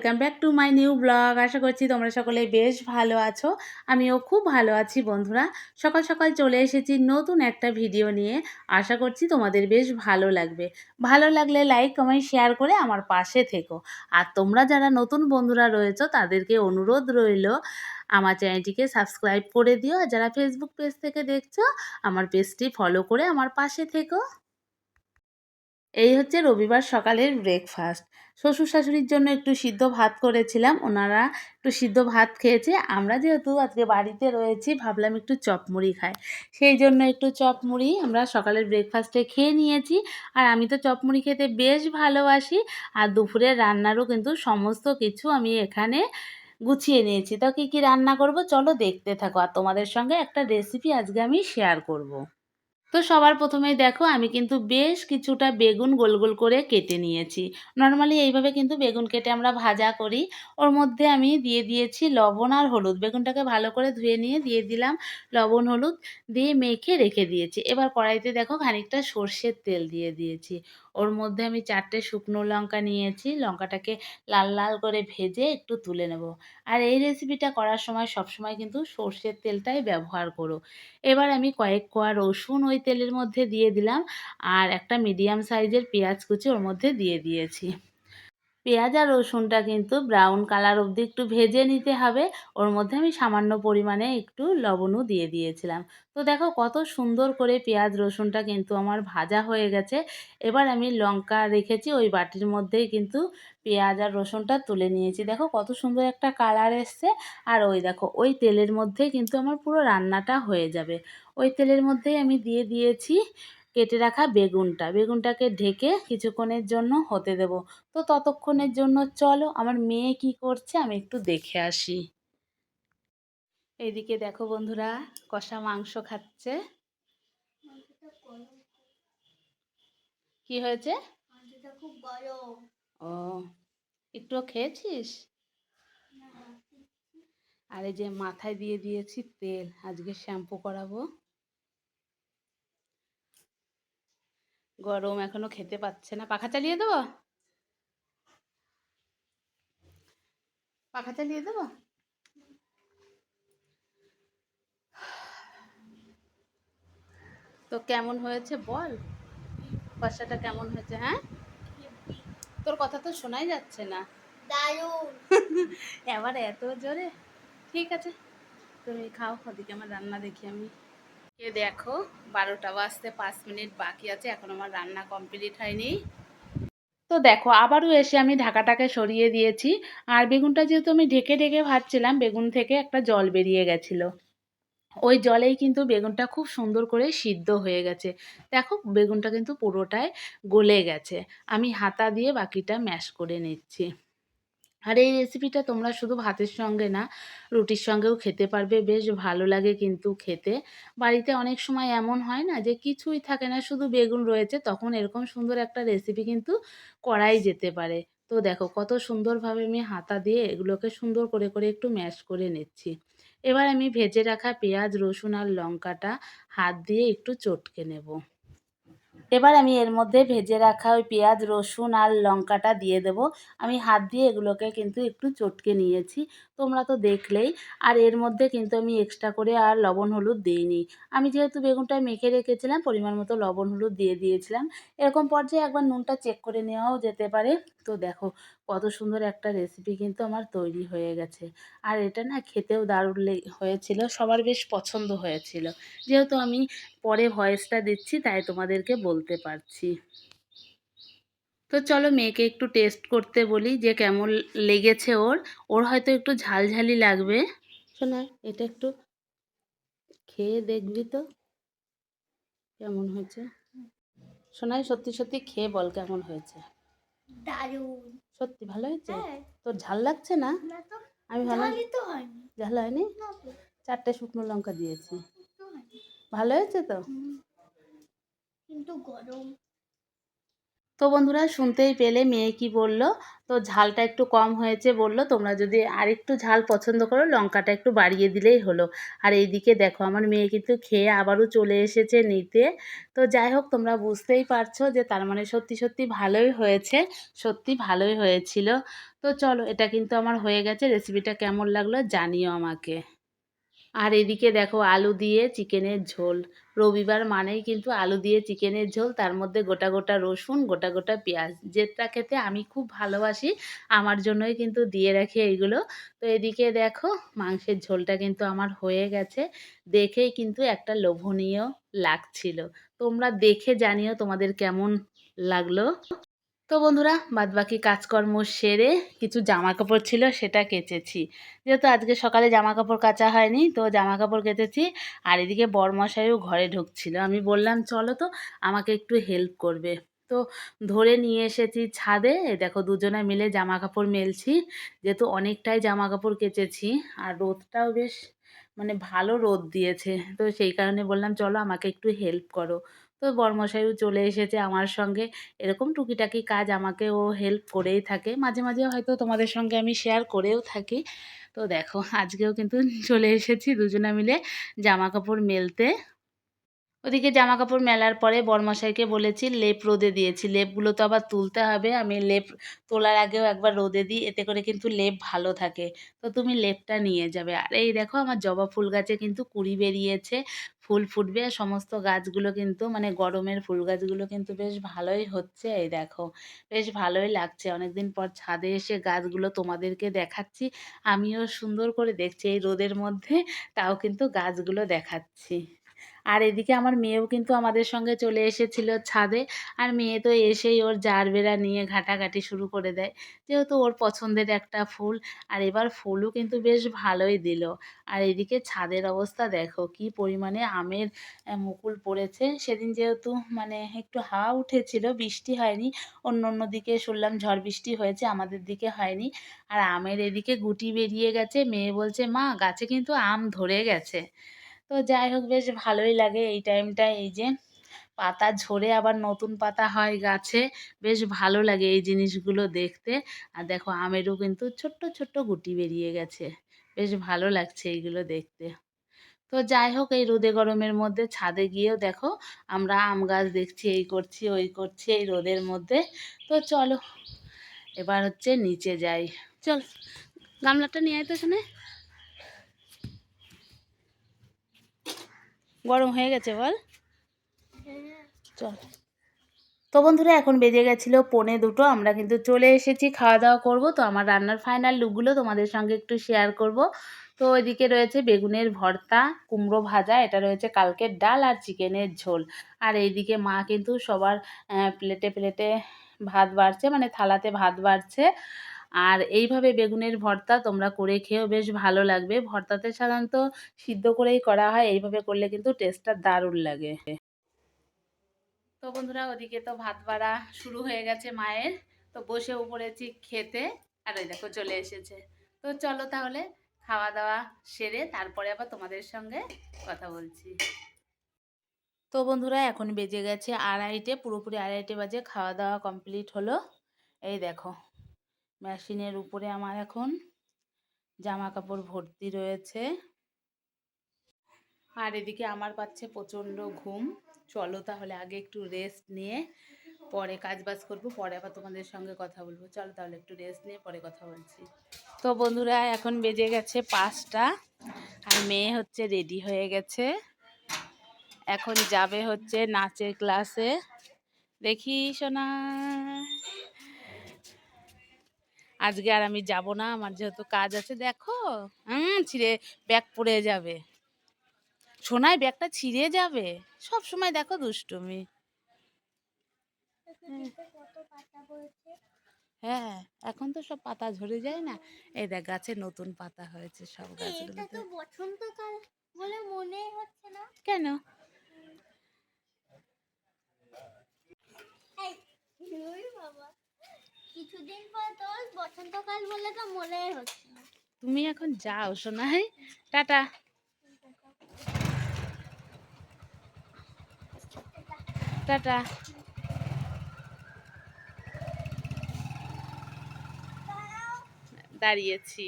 Welcome back to my new blog আশা করছি তোমরা সকলে বেশ ভালো আছো। আমিও খুব ভালো আছি বন্ধুরা। সকাল সকাল চলে এসেছি নতুন একটা ভিডিও নিয়ে। আশা করছি তোমাদের বেশ ভালো লাগবে। ভালো লাগলে লাইক কমেন্ট শেয়ার করে আমার পাশে থেকো। আর তোমরা যারা নতুন বন্ধুরা রয়েছো, তাদেরকে অনুরোধ রইল, আমার চ্যানেলটিকে সাবস্ক্রাইব করে দিও। আর যারা ফেসবুক পেজ থেকে দেখছ, আমার পেজটি ফলো করে আমার পাশে থেকো। এই হচ্ছে রবিবার সকালের ব্রেকফাস্ট শ্বশুর শাশুড়ির জন্য একটু সিদ্ধ ভাত করেছিলাম, ওনারা একটু সিদ্ধ ভাত খেয়েছে। আমরা যেহেতু আজকে বাড়িতে রয়েছি, ভাবলাম একটু চপ মুড়ি খাই। সেই জন্য একটু চপ মুড়ি আমরা সকালের ব্রেকফাস্টে খেয়ে নিয়েছি। আর আমি তো চপ মুড়ি খেতে বেশ ভালোবাসি, আর দুপুরের রান্নারও কিন্তু সমস্ত কিছু আমি এখানে গুছিয়ে নিয়েছি। তো কী কী রান্না করব? চলো দেখতে থাকো। আর তোমাদের সঙ্গে একটা রেসিপি আজকে আমি শেয়ার করব। তো সবার প্রথমেই দেখো আমি কিন্তু বেশ কিছুটা বেগুন গোল গোল করে কেটে নিয়েছি। নর্মালি এইভাবে কিন্তু বেগুন কেটে আমরা ভাজা করি। ওর মধ্যে আমি দিয়ে দিয়েছি লবণ আর হলুদ। বেগুনটাকে ভালো করে ধুয়ে নিয়ে দিয়ে দিলাম লবণ, হলুদ দিয়ে মেখে রেখে দিয়েছি। এবার কড়াইতে দেখো খানিকটা সর্ষের তেল দিয়ে দিয়েছি। ওর মধ্যে আমি চারটে শুকনো লঙ্কা নিয়েছি। লঙ্কাটাকে লাল লাল করে ভেজে একটু তুলে নেব। আর এই রেসিপিটা করার সময় সবসময় কিন্তু সর্ষের তেলটাই ব্যবহার করো। এবার আমি কয়েক কোয়া রসুন ওই তেলের মধ্যে দিয়ে দিলাম আর একটা মিডিয়াম সাইজের পেঁয়াজ কুচি ওর মধ্যে দিয়ে দিয়েছি। পেঁয়াজ আর রসুনটা কিন্তু ব্রাউন কালার অবধি একটু ভেজে নিতে হবে। ওর মধ্যে আমি সামান্য পরিমাণে একটু লবণও দিয়ে দিয়েছিলাম। তো দেখো কত সুন্দর করে পেঁয়াজ, রসুনটা কিন্তু আমার ভাজা হয়ে গেছে। এবার আমি লঙ্কা রেখেছি, ওই বাটির মধ্যেই কিন্তু পেঁয়াজ আর রসুনটা তুলে নিয়েছি। দেখো কত সুন্দর একটা কালার এসছে। আর ওই দেখো, ওই তেলের মধ্যেই কিন্তু আমার পুরো রান্নাটা হয়ে যাবে। ওই তেলের মধ্যেই আমি দিয়ে দিয়েছি কেটে রাখা বেগুনটা। বেগুনটাকে ঢেকে কিছুক্ষণের জন্য হতে দেব। তো ততক্ষণের জন্য চলো আমার মেয়ে কি করছে আমি একটু দেখে আসি। এদিকে দেখো বন্ধুরা কষা মাংস খাচ্ছে। কি হয়েছে? ও একটু খেয়েছিস? আর এই যে মাথায় দিয়ে দিয়েছি তেল আজকে শ্যাম্পু করাবো। গরম এখনও খেতে পাচ্ছে না। পাখা চালিয়ে দেবো? পাখা চালিয়ে দেবো? তো কেমন হয়েছে বল? কষাটা কেমন হয়েছে হ্যাঁ? তোর কথা তো শোনাই যাচ্ছে না। এবার এত জোরে? ঠিক আছে। তুমি খাও ওদিকে আমার রান্না দেখি আমি। এ দেখো, বারোটা বাজতে পাঁচ মিনিট বাকি আছে, এখন আমার রান্না কমপ্লিট হয়নি। তো দেখো, আবারও এসে আমি ঢাকাটাকে সরিয়ে দিয়েছি। আর বেগুনটা যেহেতু আমি ঢেকে ঢেকে ভাজছিলাম, বেগুন থেকে একটা জল বেরিয়ে গেছিল। ওই জলেই কিন্তু বেগুনটা খুব সুন্দর করে সিদ্ধ হয়ে গেছে। দেখো, বেগুনটা কিন্তু পুরোটাই গলে গেছে। আমি হাতা দিয়ে বাকিটা ম্যাশ করে নিচ্ছি। আর এই রেসিপিটা তোমরা শুধু ভাতের সঙ্গে না, রুটির সঙ্গেও খেতে পারবে। বেশ ভালো লাগে কিন্তু খেতে। বাড়িতে অনেক সময় এমন হয় না যে, কিছুই থাকে না, শুধু বেগুন রয়েছে, তখন এরকম সুন্দর একটা রেসিপি কিন্তু করাই যেতে পারে। তো দেখো, কত সুন্দরভাবে আমি হাতা দিয়ে এগুলোকে সুন্দর করে করে একটু ম্যাশ করে নিচ্ছি। এবার আমি ভেজে রাখা পেঁয়াজ, রসুন আর লঙ্কাটা হাত দিয়ে একটু চটকে নেব। এবার আমি এর মধ্যে ভেজে রাখা ওই পেঁয়াজ, রসুন আর লঙ্কাটা দিয়ে দেব। আমি হাত দিয়ে এগুলোকে কিন্তু একটু চটকে নিয়েছি, তোমরা তো দেখলেই। আর এর মধ্যে কিন্তু আমি এক্সট্রা করে আর লবণ, হলুদ দিইনি। আমি যেহেতু বেগুনটা মেখে রেখেছিলাম, পরিমাণ মতো লবণ, হলুদ দিয়ে দিয়েছিলাম। এরকম পর্যায়ে একবার নুনটা চেক করে নেওয়াও যেতে পারে। তো দেখো কত সুন্দর একটা রেসিপি কিন্তু আমার তৈরি হয়ে গেছে। আর এটা না খেতেও দারুণ হয়েছিল, সবার বেশ পছন্দ হয়েছিল। যেহেতু আমি পরে ভয়েসটা দিচ্ছি, তাই তোমাদেরকে বলতে পারছি। তো চলো মেয়েকে একটু টেস্ট করতে বলি যে কেমন লেগেছে ওর। ওর হয়তো একটু ঝালঝালি লাগবে। শোনা, এটা একটু খেয়ে দেখবি তো কেমন হয়েছে। শোনাই, সত্যি সত্যি খেয়ে বল কেমন হয়েছে। দারুণ। সত্যি ভালো হয়েছে? হ্যাঁ। তোর ঝাল লাগছে না? আমি ভালো ঝাল হয়নি? চারটে শুকনো লঙ্কা দিয়েছি। ভালো হয়েছে তো? কিন্তু গরম। তো বন্ধুরা শুনতেই পেলে মেয়ে কি বলল? তো ঝালটা একটু কম হয়েছে বলল, তোমরা যদি আরেকটু ঝাল পছন্দ করো, লঙ্কাটা একটু বাড়িয়ে দিলেই হলো। আর এইদিকে দেখো, আমার মেয়ে কিন্তু খেয়ে আবারও চলে এসেছে নিতে। তো যাই হোক, তোমরা বুঝতেই পারছ যে তার মানে সত্যি সত্যি ভালোই হয়েছে, সত্যি ভালোই হয়েছিল। তো চলো, এটা কিন্তু আমার হয়ে গেছে রেসিপিটা কেমন লাগল জানিও আমাকে। আর এদিকে দেখো আলু দিয়ে চিকেনের ঝোল। রবিবার মানেই কিন্তু আলু দিয়ে চিকেনের ঝোল, তার মধ্যে গোটা গোটা রসুন, গোটা গোটা পেঁয়াজ। যেটা খেতে আমি খুব ভালোবাসি, আমার জন্যই কিন্তু দিয়ে রাখি এইগুলো। তো এদিকে দেখো মাংসের ঝোলটা কিন্তু আমার হয়ে গেছে। দেখেই কিন্তু একটা লোভনীয় লাগছিল। তোমরা দেখে জানিও তোমাদের কেমন লাগল। তো বন্ধুরা, বাদবাকি কাজকর্ম সেরে কিছু জামা কাপড় ছিল, সেটা কেচেছি। যেহেতু আজকে সকালে জামা কাপড় কাচা হয়নি, তো জামা কাপড় কেচেছি। আর এদিকে বরমশাইও ঘরে ঢুকছিল। আমি বললাম, চলো তো, আমাকে একটু হেল্প করবে। তো ধরে নিয়ে এসেছি ছাদে। দেখো, দুজনে মিলে জামা কাপড় মেলছি। যেহেতু অনেকটাই জামা কাপড় কেচেছি, আর রোদটাও বেশ মানে ভালো রোদ দিয়েছে। তো সেই কারণে বললাম, চলো, আমাকে একটু হেল্প করো। তো বরমশাইও চলে এসেছে আমার সঙ্গে। এরকম টুকিটাকি কাজ আমাকে ও হেল্প করেই থাকে। মাঝে মাঝে হয়তো তোমাদের সঙ্গে আমি শেয়ার করেও থাকি। তো দেখো, আজকেও কিন্তু চলে এসেছি দুজনে মিলে জামা কাপড় মেলতে। ওদিকে জামা কাপড় মেলার পরে বরমশাইকে বলেছি, লেপ রোদে দিয়েছি। লেপগুলো তো আবার তুলতে হবে। আমি লেপ তোলার আগেও একবার রোদে দিই, এতে করে কিন্তু লেপ ভালো থাকে। তো তুমি লেপটা নিয়ে যাবে। আর এই দেখো, আমার জবা ফুল গাছে কিন্তু কুড়ি বেরিয়েছে। ফুল ফুটবে, সমস্ত গাছগুলো কিন্তু মানে গরমের ফুল গাছগুলো কিন্তু বেশ ভালোই হচ্ছে, এই দেখো। বেশ ভালোই লাগছে। অনেকদিন পর ছাদে এসে গাছগুলো তোমাদেরকে দেখাচ্ছি, আমিও সুন্দর করে দেখছি, এই রোদের মধ্যে তাও কিন্তু গাছগুলো দেখাচ্ছি। আর এদিকে আমার মেয়েও কিন্তু আমাদের সঙ্গে চলে এসেছিল ছাদে। আর মেয়ে তো এসেই ওর জারবেরা নিয়ে ঘাটাঘাটি শুরু করে দেয়। যেহেতু ওর পছন্দের একটা ফুল, আর এবার ফুলও কিন্তু বেশ ভালোই দিল। আর এদিকে ছাদের অবস্থা দেখো, কি পরিমাণে আমের মুকুল পড়েছে। সেদিন যেহেতু মানে একটু হাওয়া উঠেছিল, বৃষ্টি হয়নি। অন্য অন্য দিকে শুনলাম ঝড় বৃষ্টি হয়েছে, আমাদের দিকে হয়নি। আর আমের এদিকে গুটি বেরিয়ে গেছে। মেয়ে বলছে, মা, গাছে কিন্তু আম ধরে গেছে। তো যাই হোক, বেশ ভালোই লাগে এই টাইমটায় এই যে পাতা ঝরে আবার নতুন পাতা হয় গাছে, বেশ ভালো লাগে এই জিনিসগুলো দেখতে। আর দেখো, আমেরও কিন্তু ছোট্ট ছোট্ট গুটি বেরিয়ে গেছে। বেশ ভালো লাগছে এইগুলো দেখতে। তো যাই হোক, এই রোদে গরমের মধ্যে ছাদে গিয়েও দেখো, আমরা আম গাছ দেখছি, এই করছি, ওই করছি, এই রোদের মধ্যে। তো চলো, এবার হচ্ছে নিচে যাই। চল, গামলাটা নিয়ে আয় তো এখানে। গরম হয়ে গেছে বল। চল। তো বন্ধুরা, এখন বেজে গেছিল পৌনে দুটো। আমরা কিন্তু চলে এসেছি, খাওয়া দাওয়া করব। তো আমার রান্নার ফাইনাল লুকগুলো তোমাদের সঙ্গে একটু শেয়ার করব। তো ওইদিকে রয়েছে বেগুনের ভর্তা, কুমড়ো ভাজা, এটা রয়েছে কালকের ডাল আর চিকেনের ঝোল। আর এইদিকে মা কিন্তু সবার প্লেটে প্লেটে ভাত বাড়ছে মানে থালাতে ভাত বাড়ছে। আর এইভাবে বেগুনের ভর্তা তোমরা করে খেয়েও বেশ ভালো লাগবে। ভর্তাতে সাধারণত সিদ্ধ করেই করা হয়, এইভাবে করলে কিন্তু টেস্টটা দারুণ লাগে। তো বন্ধুরা, ওদিকে তো ভাত বাড়া শুরু হয়ে গেছে মায়ের। তো বসেও পড়েছি খেতে। আর ওই দেখো চলে এসেছে। তো চলো তাহলে খাওয়া দাওয়া সেরে তারপরে আবার তোমাদের সঙ্গে কথা বলছি। তো বন্ধুরা, এখন বেজে গেছে আড়াইটে, পুরোপুরি আড়াইটে বাজে, খাওয়া দাওয়া কমপ্লিট হলো। এই দেখো। মেশিনের উপরে আমার এখন জামা কাপড় ভর্তি রয়েছে। আর এদিকে আমার পাচ্ছে প্রচণ্ড ঘুম। চলো তাহলে আগে একটু রেস্ট নিয়ে পরে কাজ বাজ করব, পরে আবার তোমাদের সঙ্গে কথা বলব। চলো তাহলে একটু রেস্ট নিয়ে পরে কথা বলছি। তো বন্ধুরা, এখন বেজে গেছে পাঁচটা আর মেয়ে হচ্ছে রেডি হয়ে গেছে। এখন যাবে হচ্ছে নাচের ক্লাসে দেখি সোনা। আজকে আর আমি যাব না আমার যেহেতু কাজ আছে দেখো হুম ছিঁড়ে ব্যাগ পড়ে যাবে। সোনায় ব্যাগটা ছিঁড়ে যাবে। সব সময় দেখো দুষ্টুমি। হ্যাঁ এখন তো সব পাতা ঝরে যায় না। এই দেখ গাছে নতুন পাতা হয়েছে সব গাছগুলোতে। বসন্তকাল বলে মনেই হচ্ছে না। কেন? বাবা। কিছুদিন পর তো বসন্তকাল বলে তো মনে হচ্ছে তুমি এখন যাও, সোনাই। টাটা। টাটা। দাঁড়িয়েছি।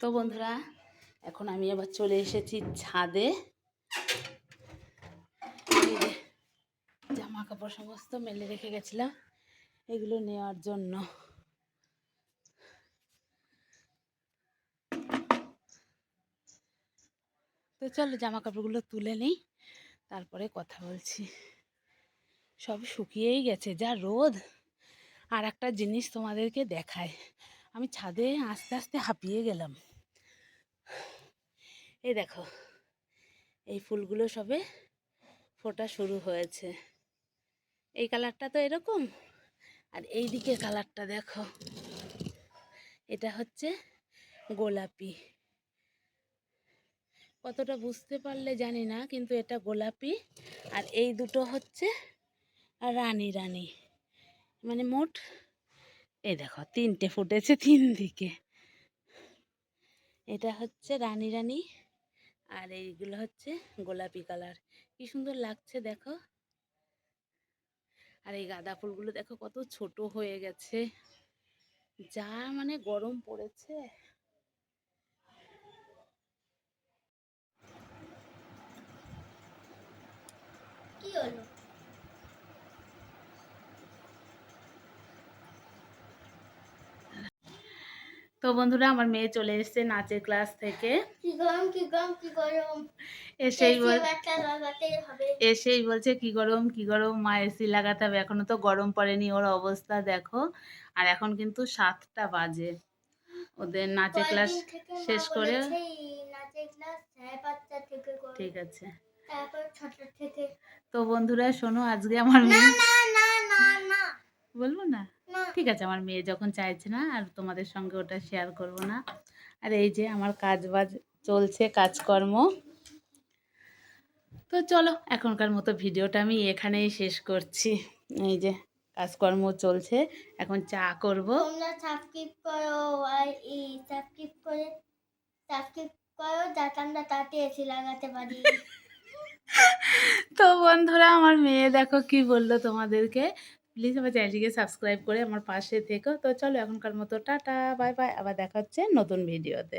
তো বন্ধুরা, এখন আমি আবার চলে এসেছি ছাদে। কাপড় সমস্ত মেলে রেখে গেছিলাম। এগুলো নেওয়ার জন্য। তো চলো জামা কাপড়গুলো তুলে নিই, তারপরে কথা বলছি। সব শুকিয়েই গেছে, যা রোদ। আর একটা জিনিস তোমাদেরকে দেখায় আমি ছাদে আস্তে আস্তে হাঁপিয়ে গেলাম। এই দেখো, এই ফুলগুলো সবে ফোটা শুরু হয়েছে। এই কালারটা তো এরকম। আর এই দিকের কালারটা দেখো। এটা হচ্ছে গোলাপি। কতটা বুঝতে পারলে জানি না, কিন্তু এটা গোলাপি। আর এই দুটো হচ্ছে রানী রানী। মানে মোট, এই দেখো, তিনটে ফুটেছে তিন দিকে এটা হচ্ছে রানী রানী, আর এইগুলো হচ্ছে গোলাপি কালার। কি সুন্দর লাগছে দেখো। আর এই গাঁদা ফুলগুলো দেখো কত ছোট হয়ে গেছে। যা মানে গরম পড়েছে। কি হলো? বন্ধুরা আমার মেয়ে চলে এসেছে নাচের ক্লাস থেকে। কি গরম কি গরম কি গরম। এসেই এসেই বলছে কি গরম কি গরম মা এসি লাগাতে হবে। এখনও তো গরম পড়েনি ওর অবস্থা দেখো। আর এখন কিন্তু সাতটা বাজে। ওদের নাচের ক্লাস শেষ করে। ঠিক আছে। তো বন্ধুরা শোনো আজকে আমার বলব না? ঠিক আছে আমার মেয়ে যখন চাইছে না আর তোমাদের সঙ্গে ওটা শেয়ার করব না। আর এই যে আমার কাজ বাজ চলছে কাজকর্ম। তো চলো এখনকার মতো ভিডিওটা আমি এখানেই শেষ করছি। এই যে কাজকর্ম চলছে এখন চা করব। তোমরা সাবস্ক্রাইব করো আর এই সাবস্ক্রাইব করে সাবস্ক্রাইব করো যাতে আমরা তাতে এসি লাগাতে পারি। তো বন্ধুরা আমার মেয়ে দেখো কি বলল তোমাদেরকে? প্লিজ আমার চ্যানেলটিকে সাবস্ক্রাইব করে আমার পাশে থেকো। তো চলো এখনকার মতো, টাটা বাই বাই আবার দেখা হচ্ছে নতুন ভিডিওতে